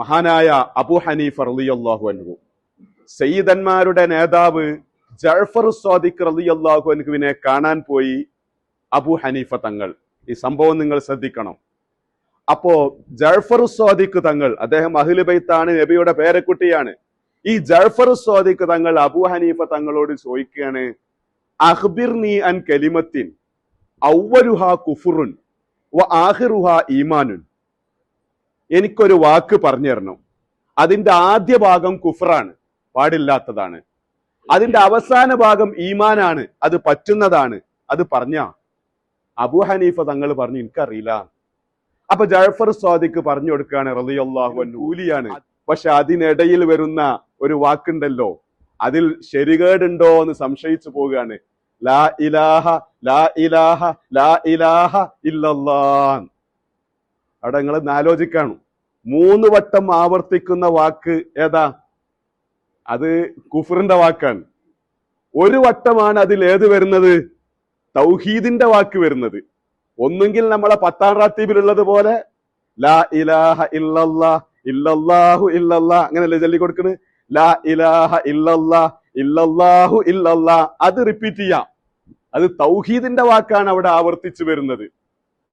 മഹാനായ അബു ഹനീഫ് റളിയല്ലാഹു അൻഹു. സയ്യിദന്മാരുടെ നേതാവ് ജഅഫർ സ്വാദിഖ് റളിയല്ലാഹു അൻഹുവിനെ കാണാൻ പോയി അബു ഹനീഫ തങ്ങൾ. ഈ സംഭവം നിങ്ങൾ ശ്രദ്ധിക്കണം. അപ്പോ ജഫർ സ്വാദിഖ് തങ്ങൾ അദ്ദേഹം അഹ്ലു ബൈത്താണ് നബിയുടെ പേരക്കുട്ടിയാണ്. ഈ ജഫർ സ്വാദിഖ് തങ്ങൾ അബു ഹനീഫ തങ്ങളോട് ചോദിക്കുകയാണ് അഹ്ബിർ നീ അൻ കലിമത്തിൻ ഔവലുഹ കുഫുറുൻ വ ആഹിറുഹ ഈമാനുൻ. എനിക്കൊരു വാക്ക് പറഞ്ഞു തരണം. അതിന്റെ ആദ്യ ഭാഗം കുഫറാണ് പാടില്ലാത്തതാണ്. അതിന്റെ അവസാന ഭാഗം ഈമാനാണ് അത് പറ്റുന്നതാണ് അത് പറഞ്ഞ അബു ഹനീഫ തങ്ങൾ പറഞ്ഞു എനിക്കറിയില്ല. അപ്പൊ ജഴഫർ സ്വാദിക്ക് പറഞ്ഞു കൊടുക്കുകയാണ് റളിയല്ലാഹു അൻഹു കൂലിയാണ്. പക്ഷെ അതിനിടയിൽ വരുന്ന ഒരു വാക്കുണ്ടല്ലോ അതിൽ ശരികേടുണ്ടോ എന്ന് സംശയിച്ചു പോവുകയാണ്. ലാ ഇലാഹ ലാ ഇലാഹ ലാ ഇലാഹ ഇല്ലല്ലാ അവിടെ നിങ്ങൾ ആലോചിക്കാണ്. മൂന്ന് വട്ടം ആവർത്തിക്കുന്ന വാക്ക് ഏതാ? അത് കുഫറിന്റെ വാക്കാണ്. ഒരു വട്ടമാണ് അതിൽ ഏത് വരുന്നത്? തൗഹീദിന്റെ വാക്ക് വരുന്നത്. ഒന്നുകിൽ നമ്മളെ പത്താം റാത്തീബിലുള്ളത് പോലെ ലാ ഇലാഹ ഇല്ലല്ലാ ഇല്ലല്ലാഹു ഇല്ലല്ലാ അങ്ങനല്ലേ ചൊല്ലി കൊടുക്കണ്? ലാ ഇലാഹ ഇല്ലല്ലാ ഇല്ലല്ലാഹു ഇല്ലല്ലാ അത് റിപ്പീറ്റ് ചെയ്യാം. അത് തൗഹീദിന്റെ വാക്കാണ് അവിടെ ആവർത്തിച്ചു വരുന്നത്.